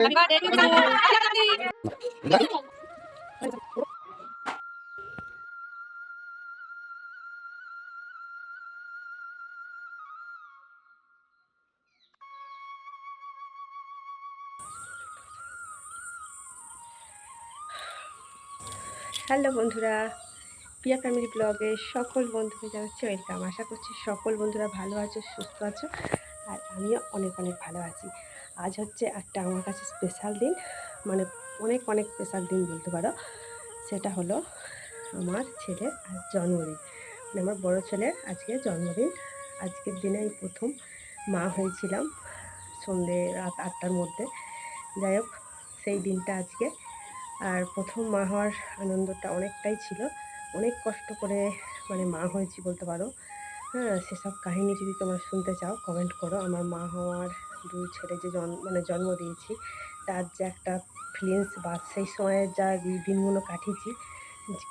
Hello বন্ধুরা, প্রিয়া family ব্লগে সকল বন্ধুকে জানাচ্ছি ওয়েলকাম। আশা করছি সকল বন্ধুরা ভালো আছো, সুস্থ আছো, আর আমিও অনেক অনেক ভালো আছি। আজ হচ্ছে একটা আমার কাছে স্পেশাল দিন মানে অনেক অনেক স্পেশাল দিন বলতে পারো। সেটা হলো আমার ছেলের আজ জন্মদিন। মানে আমার বড় ছেলের আজকে জন্মদিন। আজকের দিনে আমি প্রথম মা হয়েছিলাম সন্ধে রাত আটটার মধ্যে। যাই হোক, সেই দিনটা আজকে। আর প্রথম মা হওয়ার আনন্দটা অনেকটাই ছিল। অনেক কষ্ট করে মানে মা হয়েছি বলতে পারো। হ্যাঁ সেসব কাহিনী যদি তোমরা শুনতে চাও কমেন্ট করো। আমার মা হওয়ার দুই ছেলে যে জন্ম মানে জন্ম দিয়েছি, তার যে একটা ফিলিংস বা সেই সময়ের যা দিনগুলো কাটিয়েছি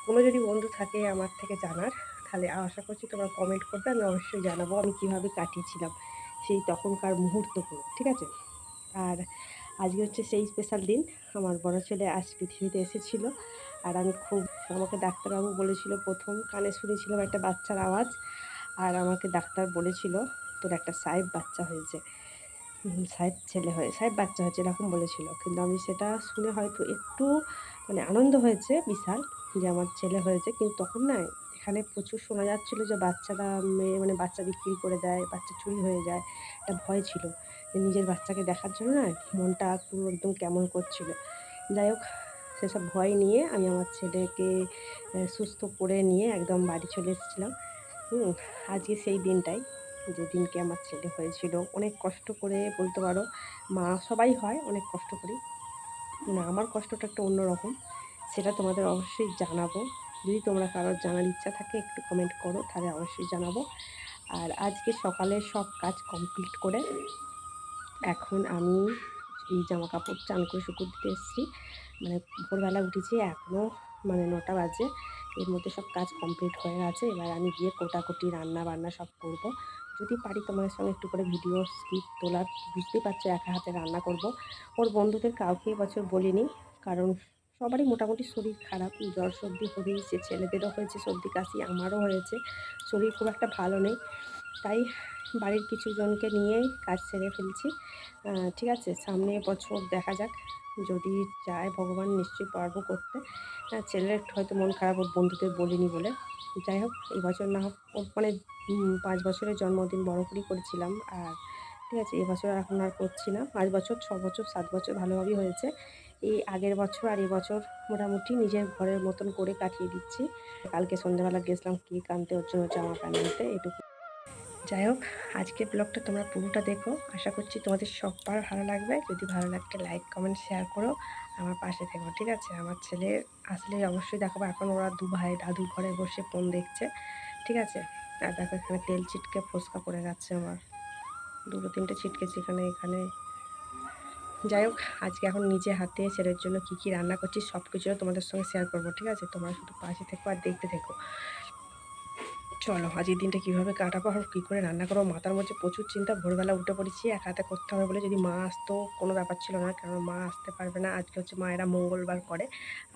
কোনো যদি বন্ধু থাকে আমার থেকে জানার, তাহলে আশা করছি তোমরা কমেন্ট করবে, আমি অবশ্যই জানাব আমি কীভাবে কাটিয়েছিলাম সেই তখনকার মুহূর্তগুলো, ঠিক আছে? আর আজকে হচ্ছে সেই স্পেশাল দিন, আমার বড় ছেলে আজ পৃথিবীতে এসেছিল, আর আমি খুব, আমাকে ডাক্তারবাবু বলেছিল প্রথম কানে শুনেছিলাম একটা বাচ্চার আওয়াজ, আর আমাকে ডাক্তার বলেছিল, তোর একটা সাহেব বাচ্চা হয়েছে। সাহেব ছেলে হয়ে, সাহেব বাচ্চা হয়েছে এরকম বলেছিল। কিন্তু আমি সেটা শুনে হয়তো একটু মানে আনন্দ হয়েছে, বিশাল যে আমার ছেলে হয়েছে। কিন্তু তখন না এখানে প্রচুর শোনা যাচ্ছিল যে বাচ্চারা মেয়ে মানে বাচ্চা বিক্রি করে দেয়, বাচ্চা চুরি হয়ে যায়। একটা ভয় ছিল যে নিজের বাচ্চাকে দেখার জন্য না মনটা পুরো একদম কেমন করছিল। যাই হোক, সেসব ভয় নিয়ে আমি আমার ছেলেকে সুস্থ করে নিয়ে একদম বাড়ি চলে এসেছিলাম। আজকে সেই দিনটাই। যে দিনকে আমার ছেলে হয়েছিল? অনেক কষ্ট করে বলতে পারো, মা সবাই হয়, অনেক কষ্ট করি। না আমার কষ্টটা একটা অন্যরকম। সেটা তোমাদের অবশ্যই জানাব। যদি তোমরা কারোর জানার ইচ্ছা থাকে, একটু কমেন্ট করো, তাহলে অবশ্যই জানাব। আর আজকে সকালে সব কাজ কমপ্লিট করে এখন আমি এই জামা কাপড় চান করে শুকুর দিতে এসেছি। মানে ভোরবেলা উঠেছি এখনও মানে নটা বাজে। এর মধ্যে সব কাজ কমপ্লিট হয়ে গেছে। এবার আমি গিয়ে কোটাকুটি রান্না বান্না সব করব। যদি পারি তোমাদের সঙ্গে একটু করে ভিডিও স্কিপ তোলার বুঝতেই পারছ একা হাতে রান্না করব। ওর বন্ধুদের কাউকে এবছর বলিনি, কারণ সবারই মোটামুটি শরীর খারাপ, জ্বর সর্দি হয়েছে, ছেলেদেরও হয়েছে, সর্দি কাশি আমারও হয়েছে, শরীর খুব একটা ভালো নেই। তাই বাড়ির কিছু জনকে নিয়েই কাজ সেরে ফেলছি। ঠিক আছে, সামনে বছর দেখা যাক। যদি চায় ভগবান নিশ্চয়ই পারব করতে। আহ, ছেলের একটু হয়তো মন খারাপ ওর বন্ধুদের বলিনি বলে। যাই হোক এই বছর না হোক ওর মানে পাঁচ বছরের জন্মদিন বড় করেই করেছিলাম। আর ঠিক আছে এবছর এখন আর করছি না। পাঁচ বছর ছ বছর সাত বছর ভালোভাবেই হয়েছে। এই আগের বছর আর এবছর মোটামুটি নিজের ঘরের মতন করে কাটিয়ে দিচ্ছি। কালকে সন্ধ্যাবেলা গেছিলাম কেক আনতে ওর জন্য জামা আনতে এটুকু। যাই হোক, আজকের ব্লগটা তোমরা পুরোটা দেখো। আশা করছি তোমাদের সবার ভালো লাগবে। যদি ভালো লাগলে লাইক, কমেন্ট, শেয়ার করো। আমার পাশে থেকো, ঠিক আছে? আমার ছেলে আসলে অবশ্যই দেখাবো এখন ওরা দু ভাই দাদুর ঘরে বসে ফোন দেখছে, ঠিক আছে? আর দেখো, এখানে তেল ছিটকে ফোসকা পড়ে যাচ্ছে আমার। দুটো, তিনটে ছিটকেছে এখানে এখানে। যাই হোক, আজকে এখন নিজে হাতে ছেলের জন্য কী কী রান্না করছি সব কিছু তোমাদের সঙ্গে শেয়ার করব, ঠিক আছে? তোমরা শুধু পাশে থেকো আর দেখতে থেকো। চলো আজকের দিনটা কীভাবে কাটাবো আর কী করে রান্না করব? মাথার মধ্যে প্রচুর চিন্তা, ভোরবেলা উঠে পড়েছি, এক হাতে করতে হবে বলে যদি মা আসতো, কোনো ব্যাপার ছিল না কারণ মা আসতে পারবে না। আজকে হচ্ছে মায়েরা মঙ্গলবার করে,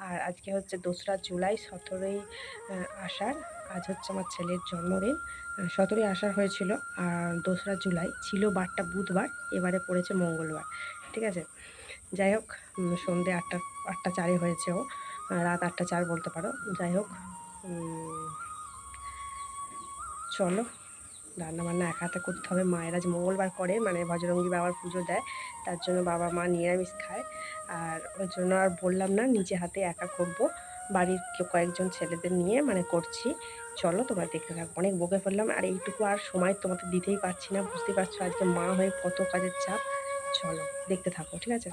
আর আজকে হচ্ছে দোসরা জুলাই, সতেরোই আষাঢ়, আজ হচ্ছে আমার ছেলের জন্মদিন। সতেরোই আষাঢ় হয়েছিল, আর দোসরা জুলাই ছিল বারটা বুধবার, এবারে পড়েছে মঙ্গলবার, ঠিক আছে? যাই হোক সন্ধে আটটা আটটা চারে হয়েছে ও, রাত আটটা চার বলতে পারো। যাই হোক চলো রান্না বান্না এক হাতে করতে হবে। মায়েরা আজ মঙ্গলবার করে মানে বজরঙ্গি বাবার পুজো দেয়, তার জন্য বাবা মা নিরামিষ খায়। আর ওই জন্য আর বললাম না, নিজে হাতে একা করব। বাড়ির কয়েকজন ছেলেদের নিয়ে মানে করছি। চলো, তোমরা দেখতে থাকো। অনেক বকে ফেললাম, আর এইটুকু আর সময় তোমাদের দিতেই পারছি না বুঝতে পারছ আজকে মা হয়ে কত কাজের চাপ। চলো, দেখতে থাকো, ঠিক আছে?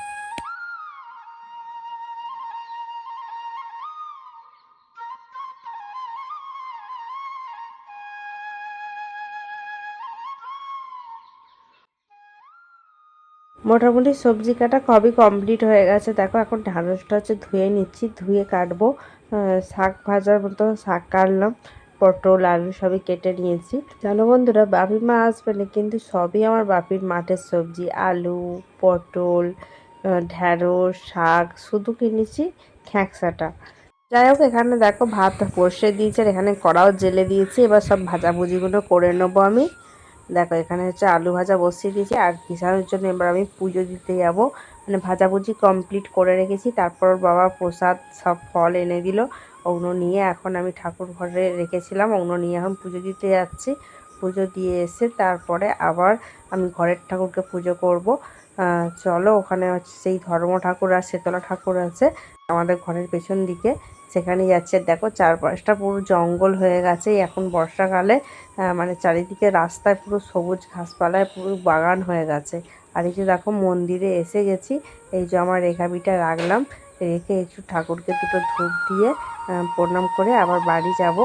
মোটামুটি সবজি কাটা সবই কমপ্লিট হয়ে গেছে। দেখো, এখন ঢাঁড়সটা হচ্ছে ধুয়ে নিচ্ছি, ধুয়ে কাটবো। শাক ভাজার মতো শাক কাটলাম, পটল, আলু সবই কেটে নিয়েছি। জানো বন্ধুরা বাপি মা আসবে না, কিন্তু সবই আমার বাপির মাঠের সবজি। আলু, পটল ঢ্যাঁড়স, শাক, শুধু কিনেছি খ্যাঁকসাটা। যাই হোক, এখানে দেখো ভাত বসে দিয়েছে, আর এখানে কড়াও জেলে দিয়েছি। এবার সব ভাজাভুজিগুলো করে নেব আমি। দেখো, এখানে হচ্ছে আলু ভাজা বসিয়ে দিয়েছি, আর কিষানের জন্য এবার আমি পুজো দিতে যাব। মানে ভাজাভুজি কমপ্লিট করে রেখেছি, তারপর বাবা প্রসাদ সব ফল এনে দিল, ওগুলো নিয়ে এখন আমি ঠাকুর ঘরে রেখেছিলাম, ওগুলো নিয়ে এখন পুজো দিতে যাচ্ছি। পুজো দিয়ে এসে তারপরে আবার আমি ঘরের ঠাকুরকে পুজো করব। চলো, ওখানে হচ্ছে সেই ধর্ম ঠাকুর আর শীতলা ঠাকুর আছে, আমাদের ঘরের পেছন দিকে। সেখানে যাচ্ছে, দেখো চারপাশটা পুরো জঙ্গল হয়ে গেছে। এখন বর্ষাকালে মানে চারিদিকে রাস্তায় পুরো সবুজ ঘাসপালায় পুরো বাগান হয়ে গেছে। আর একটু দেখো মন্দিরে এসে গেছি, এই যে আমার রেখাবিটা রাখলাম, রেখে একটু ঠাকুরকে দুটো ধূপ দিয়ে প্রণাম করে আবার বাড়ি যাব।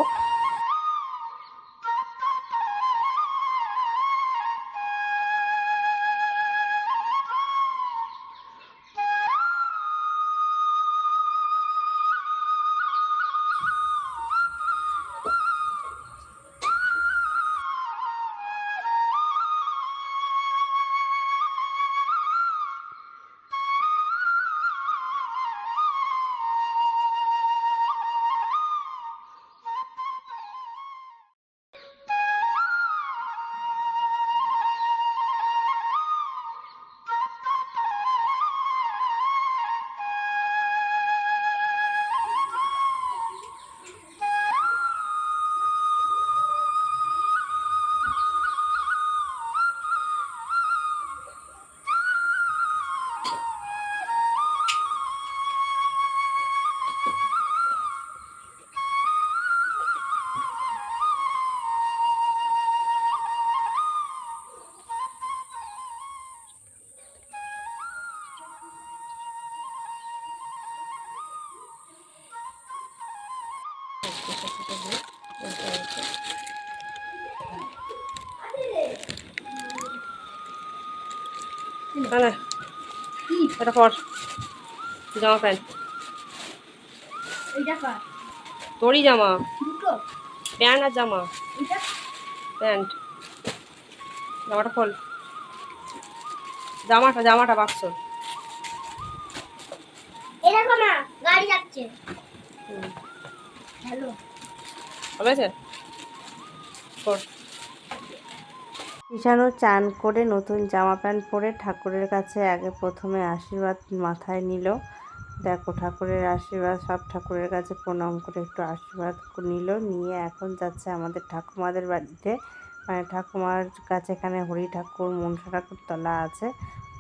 এটা কর। জামা প্যান্ট। তোরই জামা। প্যান্ট আর জামা। প্যান্ট। জামাটা খোল। জামাটা জামাটা বাক্স। এরকম না গাড়ি যাচ্ছে। হ্যালো হবে আছে কর ঈশানও চান করে নতুন জামা প্যান্ট পরে ঠাকুরের কাছে আগে প্রথমে আশীর্বাদ মাথায় নিল। দেখো, ঠাকুরের আশীর্বাদ, সব ঠাকুরের কাছে প্রণাম করে একটু আশীর্বাদ নিল, নিয়ে এখন যাচ্ছে আমাদের ঠাকুমাদের বাড়িতে। মানে ঠাকুমার কাছে এখানে হরি ঠাকুর, মনসা ঠাকুর তলা আছে।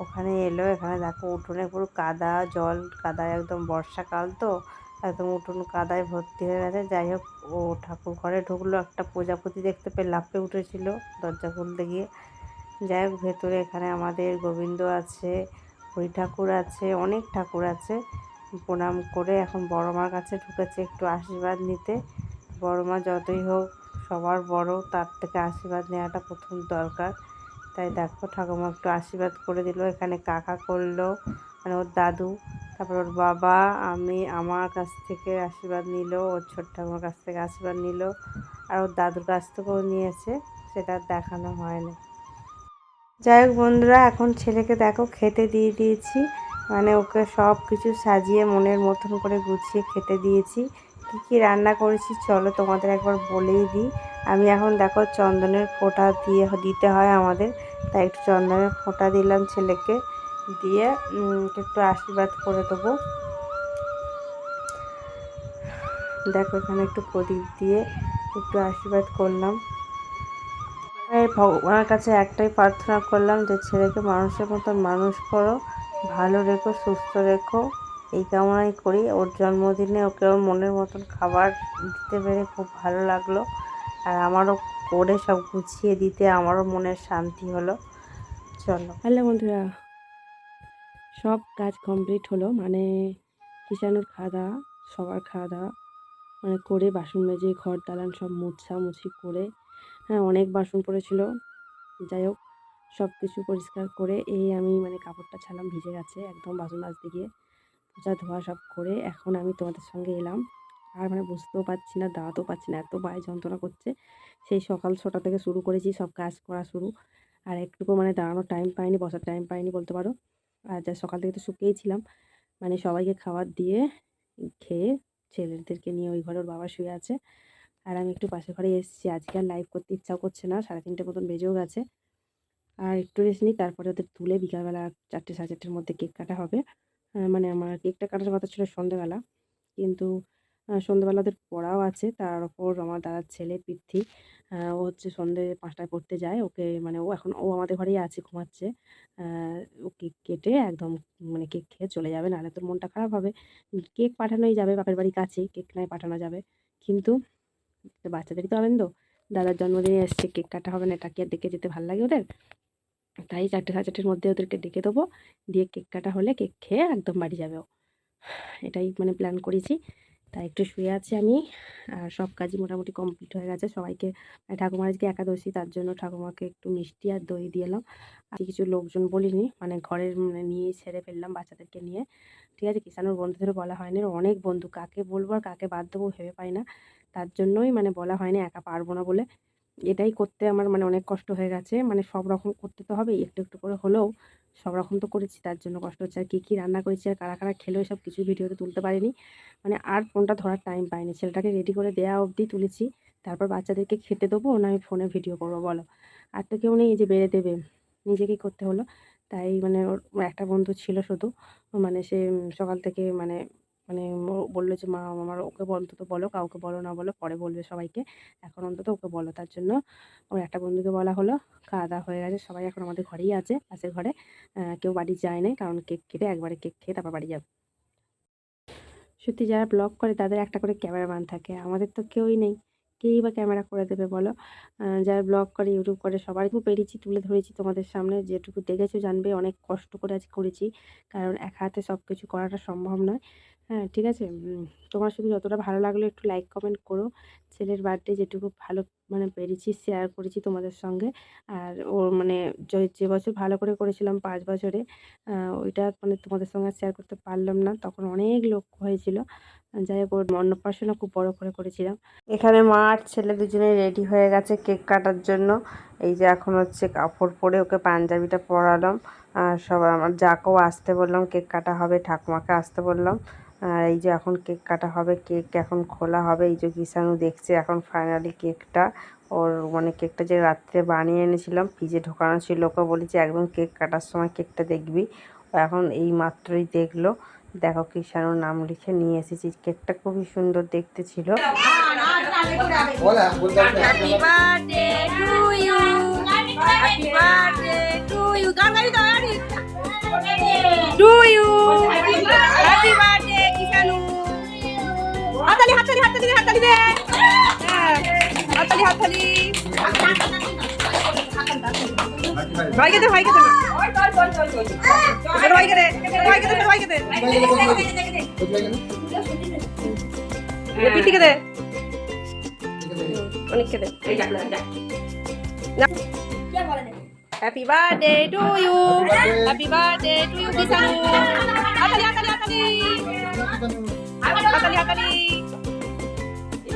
ওখানে এলো, এখানে দেখো উঠোনে পুরো কাদা, জল কাদা একদম বর্ষাকাল তো। একদম উঠোন কাদায় ভর্তি হয়ে গেছে। যাই হোক, ও ঠাকুর ঘরে ঢুকলো, একটা প্রজাপতি দেখতে পেয়ে লাফে উঠেছিল দরজা খুলতে গিয়ে। যাই হোক, ভেতরে এখানে আমাদের গোবিন্দ আছে, হরি ঠাকুর আছে, অনেক ঠাকুর আছে। প্রণাম করে এখন বড় মার কাছে ঢুকেছে একটু আশীর্বাদ নিতে। বড় মা যতই হোক, সবার বড়, তার থেকে আশীর্বাদ নেওয়াটা প্রথম দরকার। তাই দেখো, ঠাকুমা একটু আশীর্বাদ করে দিল, এখানে কাকা করল মানে ওর দাদু। তারপর ওর বাবা, আমি, আমার কাছ থেকে আশীর্বাদ নিল, ওর ছোট্ট আমার কাছ থেকে আশীর্বাদ নিল, আর ওর দাদুর কাছ থেকেও নিয়েছে, সেটা দেখানো হয়নি। যাই হোক বন্ধুরা, এখন ছেলেকে দেখো, খেতে দিয়ে দিয়েছি মানে ওকে সব কিছু সাজিয়ে মনের মতন করে গুছিয়ে খেতে দিয়েছি। কী কী রান্না করেছি চলো তোমাদের একবার বলেই দিই। আমি এখন দেখো চন্দনের ফোঁটা দিয়ে দিতে হয় আমাদের, তাই একটু চন্দনের ফোঁটা দিলাম ছেলেকে। দিয়ে একটু আশীর্বাদ করে দেবো। দেখো, এখানে একটু প্রদীপ দিয়ে একটু আশীর্বাদ করলাম। ভগবানের কাছে একটাই প্রার্থনা করলাম যে, ছেলেকে মানুষের মতন মানুষ করো, ভালো রেখো, সুস্থ রেখো, এই কামনাই করি। ওর জন্মদিনে ওকে ওর মনের মতন খাবার দিতে পেরে খুব ভালো লাগল। আর আমারও করে সব গুছিয়ে দিতে, আমারও মনের শান্তি হলো। চলো। হ্যালো বন্ধুরা। সব কাজ কমপ্লিট হলো। মানে কিষানুর খাওয়া দাওয়া সবার খাওয়া দাওয়া মানে করে বাসন মেজে, ঘর দালান সব মুছামুছি করে হ্যাঁ অনেক বাসন পড়েছিল। যাই হোক সব কিছু পরিষ্কার করে এই আমি মানে কাপড়টা ছাড়লাম, ভিজে গেছে, একদম বাসন মাজতে গিয়ে, পোচা ধোয়া সব করে এখন আমি তোমাদের সঙ্গে এলাম। আর মানে বুঝতেও পারছি না, দাঁড়াতেও পারছি না, এত পায়ে যন্ত্রণা করছে। সেই সকাল ছটা থেকে শুরু করেছি, সব কাজ করা শুরু। আর একটুকু মানে দাঁড়ানোর টাইম পাইনি, বসার টাইম পাইনি বলতে পারো। আর যা সকাল থেকে তো শুকিয়েই ছিলাম। মানে সবাইকে খাবার দিয়ে খেয়ে ছেলেদেরকে নিয়ে ওই ঘরে ওর বাবা শুয়ে আছে। আর আমি একটু পাশের ঘরে এসেছি। আজকে আর লাইভ করতে ইচ্ছাও করছে না। সাড়ে তিনটে মতন বেজেও গেছে। আর একটু রেস্ট নিই, তারপরে ওদের তুলে বিকালবেলা চারটে, সাড়ে চারটের মধ্যে কেক কাটা হবে। মানে আমার কেকটা কাটার কথা ছিল সন্ধ্যেবেলা কিন্তু সন্ধ্যেবেলা ওদের পড়াও আছে। তার ওপর আমার দাদার ছেলে পৃথ্বী ও হচ্ছে সন্ধে পাঁচটায় পড়তে যায়। ওকে মানে ও এখন, ও আমাদের ঘরেই আছে, ঘুমাচ্ছে। ও কেক কেটে একদম মানে কেক খেয়ে চলে যাবে। নাহলে তোর মনটা খারাপ হবে। কেক পাঠানোই যাবে, বাপের বাড়ি কাছেই কেক নয় পাঠানো যাবে। কিন্তু বাচ্চাদেরই তো আনন্দ। দাদার জন্মদিনে এসছে, কেক কাটা হবে না, এটা আর ডেকে যেতে ভালো লাগে ওদের? তাই চারটে সাড়ে চারটের মধ্যে ওদেরকে ডেকে দেবো। দিয়ে কেক কাটা হলে কেক খেয়ে একদম বাড়ি যাবে ও। এটাই মানে প্ল্যান করেছি। তাই একটু শুয়ে আছি আমি। আর সব কাজই মোটামুটি কমপ্লিট হয়ে গেছে। সবাইকে আর ঠাকুমার আজকে একাদশী, তার জন্য ঠাকুমাকে একটু মিষ্টি আর দই দিয়ে এলাম। আর কিছু লোকজন বলিনি মানে ঘরের মানে নিয়ে ছেড়ে ফেললাম বাচ্চাদেরকে নিয়ে। ঠিক আছে কিষানোর বন্ধুদেরও বলা হয়নি। অনেক বন্ধু, কাকে বলব আর কাকে বাদ দেবো ভেবে পাই না। তার জন্যই মানে বলা হয়নি, একা পারব না বলে। এটাই করতে আমার মানে অনেক কষ্ট হয়ে গেছে। মানে সব রকম করতে তো হবে একটু একটু করে হলেও সব রকম তো করেছি, তার জন্য কষ্ট হচ্ছে। আর কী কী রান্না করেছি আর কারা কারা খেলো সব কিছু ভিডিওতে তুলতে পারিনি। মানে আর ফোনটা ধরার টাইম পাইনি। ছেলেটাকে রেডি করে দেওয়া অবধি তুলেছি। তারপর বাচ্চাদেরকে খেতে দেবো, না আমি ফোনে ভিডিও করব, বলো। আর তো কেউ নেই যে বেড়ে দেবে, নিজেকেই করতে হলো। তাই মানে ওর একটা বন্ধু ছিল শুধু। মানে সে সকাল থেকে মানে মানে বলল যে, মা, আমার ওকে অন্তত বলো, কাউকে বলো না বলো, পরে বলবে সবাইকে। এখন অন্তত ওকে বলো। তার জন্য ওর একটা বন্ধুকে বলা হলো। খাওয়া দাওয়া হয়ে গেছে, সবাই এখন আমাদের ঘরেই আছে, পাশের ঘরে। কেউ বাড়ি যায় না কারণ কেক কেটে একবারে কেক খেয়ে তারপর বাড়ি যাবে। সত্যি যারা ব্লগ করে, তাদের একটা করে ক্যামেরাম্যান থাকে, আমাদের তো কেউই নেই। কেই বা ক্যামেরা করে দেবে বলো? যারা ব্লগ করে ইউটিউব করে, সবারই খুব পেরেছি, তুলে ধরেছি তোমাদের সামনে। যেটুকু দেখেছ, জানবে, অনেক কষ্ট করে আজ করেছি। কারণ এক হাতে সব কিছু করাটা সম্ভব নয়। হ্যাঁ ঠিক আছে। তোমার শুধু যতটা ভালো লাগল একটু লাইক কমেন্ট করো। ছেলের বার্থডে যেটুকু ভালো মানে পেরেছি শেয়ার করেছি তোমাদের সঙ্গে। আর ওর মানে যে- বছর ভালো করে করেছিলাম পাঁচ বছরে ওইটা মানে তোমাদের সঙ্গে শেয়ার করতে পারলাম না। তখন অনেক লোক হয়েছিল। যাই হোক, ওর অন্নপ্রাশনও খুব বড় করে করেছিলাম। এখানে মা আর ছেলে দুজনে রেডি হয়ে গেছে কেক কাটার জন্য। এই যে এখন হচ্ছে কাপড় পরে ওকে পাঞ্জাবিটা পরালাম। আর সব আমার যাকেও আসতে বললাম কেক কাটা হবে, ঠাকুমাকে আসতে বললাম। আর এই যে এখন কেক কাটা হবে কেক এখন খোলা হবে এই যে কিষানু দেখছে এখন ফাইনালি কেকটা। ওর মানে কেকটা যে রাত্রে বানিয়ে এনেছিলাম ফ্রিজে ঢোকানো ছিল ওকে বলেছি একদম কেক কাটার সময় কেকটা দেখবি। ও এখন এই মাত্রই দেখল। দেখো কিষানুর নাম লিখে নিয়ে এসেছি। কেকটা খুবই সুন্দর দেখতে ছিল। হাততালি হাততালি দে। দে হ্যাঁ, হাততালি হাততালি। ভাইকে দে ভাইকে দে। ছোট ভাইকে দে ভাইকে দে ভাইকে দে। পিঠিকে দে। অনেককে দে। Happy birthday to you happy birthday to you Kishanu হাতালি হাতালি হাতালি হাতালি হাতালি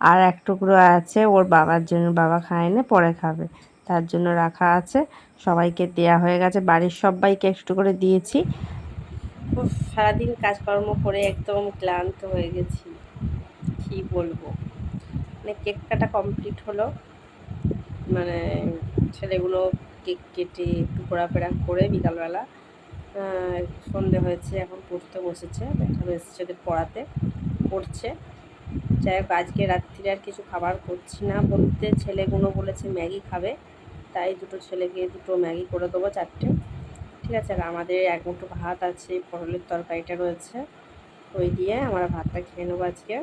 আর এক টুকরো আছে, ওর বাবার জন্য বাবা খায় না, পরে খাবে। তার জন্য রাখা আছে। সবাইকে দেয়া হয়ে গেছে। বাড়ির সবাইকে একটু করে দিয়েছি। সারাদিন কাজকর্ম করে একদম ক্লান্ত হয়ে গেছি। কি বলব? মানে কেক কাটা কমপ্লিট হলো। মানে ছেলেগুলো কেক কেটে একটু ঘোরাফেরা করে বিকালবেলা সন্ধে হয়েছে, এখন পড়তে বসেছে। দেখানো এসেছে ওদের পড়াতে, পড়ছে। যাই হোক, আজকে রাত্রিরে আর কিছু খাবার করছি না বলতে। ছেলেগুলো বলেছে ম্যাগি খাবে, তাই দুটো ছেলেকে দুটো ম্যাগি করে দেবো চারটে। ঠিক আছে, আর আমাদের এক মুঠো ভাত আছে, পটলের তরকারিটা রয়েছে। ওই দিয়ে আমরা ভাতটা খেয়ে নেব আজকে।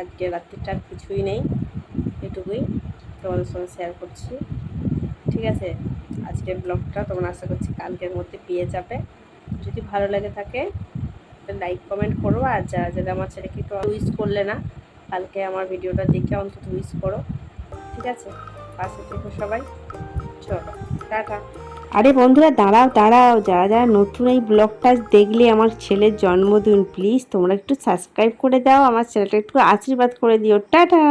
আজকে রাত্রিটা আর কিছুই নেই, এটুকুই তোমাদের সঙ্গে শেয়ার করছি। ঠিক আছে, আজকের ব্লগটা তোমরা আশা করছি কালকের মধ্যে পেয়ে যাবে। যদি ভালো লাগে থাকে লাইক কমেন্ট করো আর যারা যারা আমার ছেলেকে একটু উইস করলে না, কালকে আমার ভিডিওটা দেখে অন্তত উইস করো। ঠিক আছে? পাশে থেকো সবাই। চলো, টাটা। আরে বন্ধুরা, দাঁড়াও দাঁড়াও, যারা যারা নতুন এই ব্লগটা দেখলে আমার ছেলের জন্মদিন প্লিজ তোমরা একটু সাবস্ক্রাইব করে দাও, আমার ছেলেটা একটু আশীর্বাদ করে দিও। টাটা!